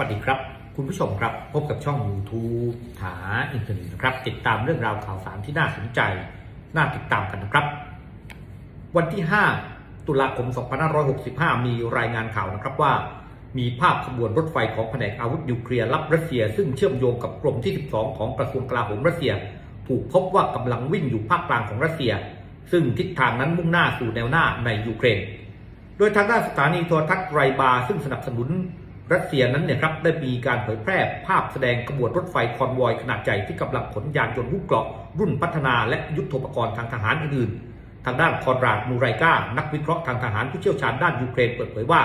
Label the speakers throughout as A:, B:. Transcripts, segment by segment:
A: วัสดีครับ คุณผู้ชมครับ พบกับช่อง YouTube ถาอินเทอร์เน็ตนะครับ ติดตามเรื่องราวข่าวสารที่น่าสนใจ น่าติดตามกันนะครับ วันที่ 5 ตุลาคม 2565 มีรายงานข่าวนะครับว่า มีภาพขบวนรถไฟของแผนกอาวุธนิวเคลียร์ลับรัสเซีย ซึ่งเชื่อมโยงกับกรมที่ 12 ของกระทรวงกลาโหมรัสเซีย ถูกพบว่ากำลังวิ่งอยู่ภาคกลางของรัสเซีย ซึ่งทิศทางนั้นมุ่งหน้าสู่แนวหน้าในยูเครน โดยทางด้านสถานีโทรทัศน์ไรบาซึ่งสนับสนุน รัสเซียนั้นเนี่ยครับได้มีการเผยแพร่ภาพแสดงขบวนรถไฟคอนวอยขนาดใหญ่ที่กำลังขนยานยนต์ลูกเกราะรุ่นพัฒนาและยุทโธปกรณ์ทางทหารอื่นๆ ทางด้านคอนราดมูไรกานักวิเคราะห์ทางทหารผู้เชี่ยวชาญด้านยูเครนเปิดเผยว่า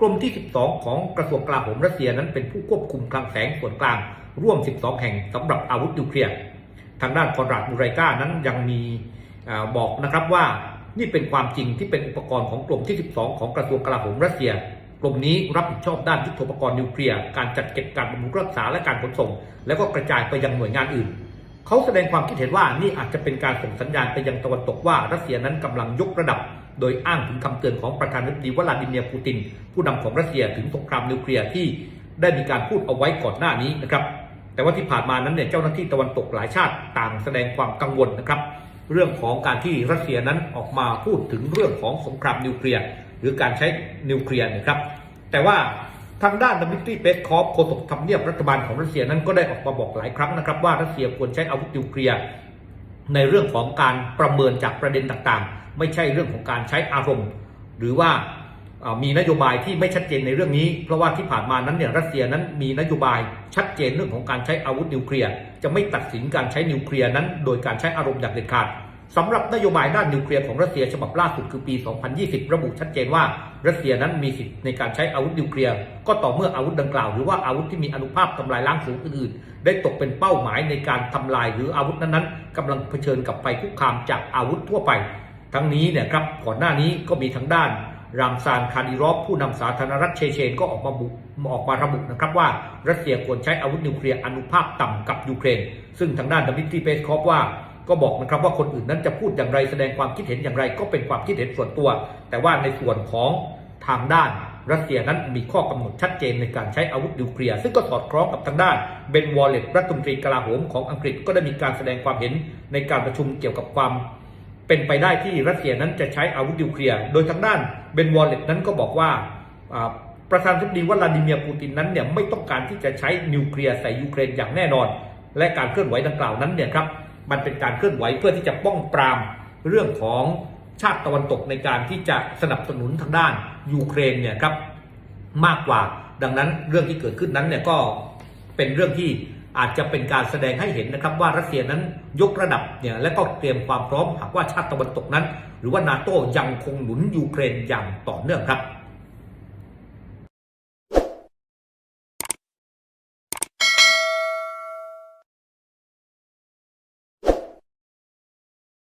A: กรมที่ 12 ของกระทรวงกลาโหมรัสเซียนั้นเป็นผู้ควบคุมคลังแสงส่วนกลางร่วม 12 แห่งสำหรับอาวุธนิวเคลียร์ทางด้านคอนราดมูไรกานั้นยังมีอบอกนะครับว่านี่เป็นความจริงที่เป็นอุปกรณ์ของกลุ่มที่ 12 ของกระทรวงกลาโหมรัสเซีย กลุ่มนี้รับผิดชอบด้านยุทโธปกรณ์นิวเคลียร์การจัดเก็บการบำรุงรักษาและการขนส่ง แล้วก็กระจายไปยังหน่วยงานอื่น เขาแสดงความคิดเห็นว่านี่อาจจะเป็นการส่งสัญญาณไปยังตะวันตกว่ารัสเซียนั้นกำลังยกระดับ โดยอ้างถึงคำเตือนของประธานาธิบดีวลาดิเมียร์ปูติน ผู้นำของรัสเซียถึงสงครามนิวเคลียร์ที่ได้มีการพูดเอาไว้ก่อนหน้านี้นะครับ แต่ว่าที่ผ่านมานั้นเนี่ยเจ้าหน้าที่ตะวันตกหลายชาติต่างแสดงความกังวลนะครับ เรื่องของการที่รัสเซียนั้นออกมาพูดถึงเรื่องของสงครามนิวเคลียร์ หรือการใช้นิวเคลียร์นะครับ แต่ว่าทางด้านดมิตรีเปสคอฟโฆษกทำเนียบรัฐบาลของรัสเซียนั้นก็ได้ออกมาบอกหลายครั้งนะครับ ว่ารัสเซียควรใช้อาวุธนิวเคลียร์ในเรื่องของการประเมินจากประเด็นต่างๆ ไม่ใช่เรื่องของการใช้อารมณ์ หรือว่ามีนโยบายที่ไม่ชัดเจนในเรื่องนี้ เพราะว่าที่ผ่านมานั้นเนี่ยรัสเซียนั้นมีนโยบายชัดเจนเรื่องของการใช้อาวุธนิวเคลียร์จะไม่ตัดสินการใช้นิวเคลียร์นั้น โดยการใช้อารมณ์อย่างเด็ดขาด สำหรับนโยบายด้านนิวเคลียร์ของรัสเซียฉบับล่าสุดคือปี 2020 ระบุชัดเจนว่ารัสเซียนั้นมีสิทธิ์ในการใช้อาวุธนิวเคลียร์ก็ต่อเมื่ออาวุธดังกล่าว หรือว่าอาวุธที่มีอนุภาพทำลายล้างสูงอื่นๆ ได้ตกเป็นเป้าหมายในการทำลายหรืออาวุธนั้นๆกำลังเผชิญกับภัยคุกคามจากอาวุธทั่วไป ทั้งนี้เนี่ยครับก่อนหน้านี้ก็มีทางด้านรามซานคาดิรอฟผู้นำสาธารณรัฐเชเชนก็ออกมาบุออกมาระบุนะครับว่ารัสเซียควรใช้อาวุธนิวเคลียร์อนุภาพต่ำกับยูเครน ซึ่งทางด้านดมิทรีเปสคอฟว่า ก็บอกนะครับว่าคนอื่นนั้นจะพูดอย่างไรแสดงความคิดเห็นอย่างไร ก็เป็นความคิดเห็นส่วนตัว แต่ว่าในส่วนของทางด้านรัสเซียนั้นมีข้อกำหนดชัดเจนในการใช้อาวุธนิวเคลียร์ซึ่งก็สอดคล้องกับทางด้านเบนวอลเลตรัฐมนตรีกลาโหมของอังกฤษก็ได้มีการแสดงความเห็นในการประชุมเกี่ยวกับความเป็นไปได้ที่รัสเซียนั้นจะใช้อาวุธนิวเคลียร์ โดยทางด้านเบนวอลเลตนั้นก็บอกว่าอ่าประธานาธิบดีวลาดิเมียร์ปูตินนั้นเนี่ยไม่ต้องการที่จะใช้นิวเคลียร์ใส่ยูเครนอย่างแน่นอน และการเคลื่อนไหวดังกล่าวนั้นเนี่ยครับ มันเป็นการเคลื่อนไหวเพื่อที่จะป้องปรามเรื่องของชาติตะวันตกในการที่จะสนับสนุนทางด้านยูเครนเนี่ยครับมากกว่าดังนั้นเรื่องที่เกิดขึ้นนั้นเนี่ยก็เป็นเรื่องที่อาจจะเป็นการแสดงให้เห็นนะครับว่ารัสเซียนั้นยกระดับเนี่ยและก็เตรียมความพร้อมหากว่าชาติตะวันตกนั้น หรือว่านาโต้ยังคงหนุนยูเครนอย่างต่อเนื่องครับ